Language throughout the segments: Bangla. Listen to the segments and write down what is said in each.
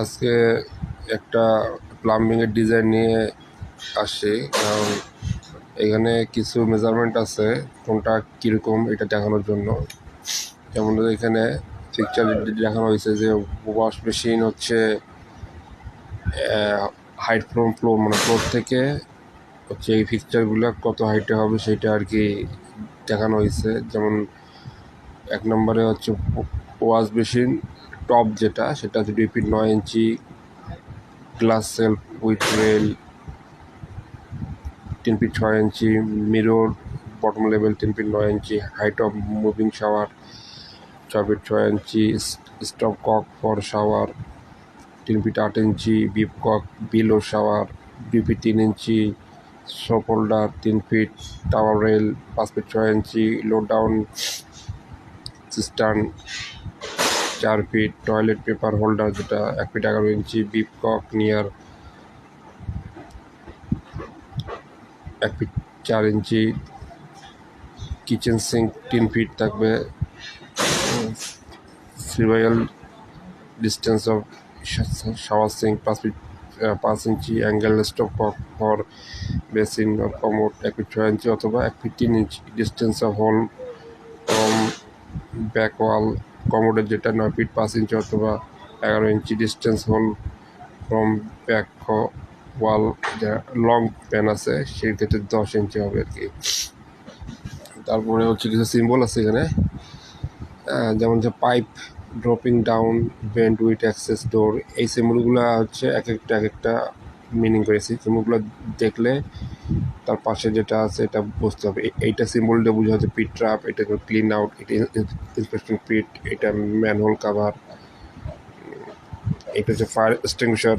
আজকে একটা প্লাম্বিংয়ের ডিজাইন নিয়ে আসছি। কারণ এখানে কিছু মেজারমেন্ট আছে, কোনটা কীরকম এটা দেখানোর জন্য। যেমন এখানে পিকচার দেখানো হয়েছে যে ওয়াশ মেশিন হচ্ছে হাইট ফ্লোর ফ্লোর মানে ফ্লোর থেকে হচ্ছে এই পিকচারগুলো কত হাইটে হবে সেটা আর কি দেখানো হয়েছে। যেমন এক নম্বরে হচ্ছে ওয়াশ মেশিন টপ যেটা, সেটা হচ্ছে দুই ফিট নয় inch glass shelf with rail তিন ফিট ছয় ইঞ্চি মিরর বটম লেভেল তিন ফিট নয় inch height of moving shower ছয় ফিট ছয় inch stop cock for shower তিন ফিট আট inch bib cock below shower দুই ফিট তিন ইঞ্চি সোপ হোল্ডার তিন ফিট টাওয়ার রেল পাঁচ ফিট ছয় ইঞ্চি লো ডাউন সিস্টার্ন চার ফিট টয়লেট পেপার হোল্ডার যেটা এক ফিট এগারো ইঞ্চি বিপ কক নিয়ার এক ফিট চার ইঞ্চি কিচেন সিঙ্ক তিন ফিট থাকবে serial distance of shower sink পাঁচ ফিট পাঁচ inch angle cock for basin commode এক ফিট ছয় ইঞ্চি অথবা এক ফিট তিন inch distance of hole from back wall কমোডের যেটা নয় ফিট পাঁচ ইঞ্চি অথবা এগারো inch distance hole from back wall যা লং প্যান আছে, সেই ক্ষেত্রে দশ ইঞ্চি হবে আর কি তারপরে হচ্ছে কিছু সিম্বল আছে এখানে। যেমন যে pipe dropping down bend with access door এই সিম্বলগুলো হচ্ছে এক একটা এক একটা মিনিং করেছি সিম্বলগুলো দেখলে তার পাশে যেটা আছে, এটা বুঝতে হবে। এইটা সিম্বলটা বোঝা হচ্ছে পিট ট্রাপ এটা ক্লিন আউট এটা ইন্সপেকশন পিট এটা ম্যানহোল কাভার এটা হচ্ছে ফায়ার এক্সটিংগুইশার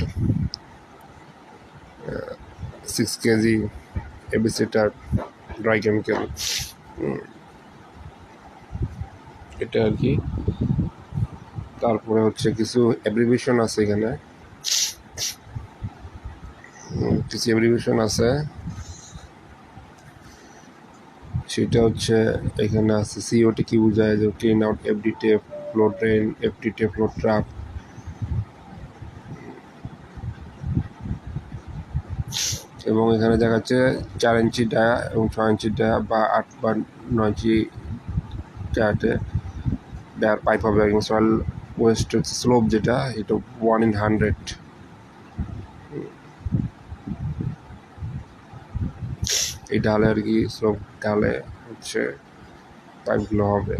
সিক্স কেজি এবিসিটার ড্রাই কেমিক্যাল এটা আর কি। তারপরে হচ্ছে কিছু অ্যাব্রিভিয়েশন আছে এখানে। কিছু অ্যাব্রিভিয়েশন আছে। সেটা হচ্ছে এখানে আছে সিওটি কি বোঝায়? যে clean out FD tap floor drain FD tap floor trap এবং এখানে দেখা যাচ্ছে চার ইঞ্চি ডায়া এবং ছয় ইঞ্চি ডায়া বা আট বা নয় ইঞ্চি ডায়াতে ডায়ার পাইপ হবে। এবং সয়েল ওয়েস্ট স্লোপ যেটা, এটা ওয়ান ইন হান্ড্রেড এই ডালে আর কি স্লোপ ডালে হচ্ছে পাইপগুলো হবে।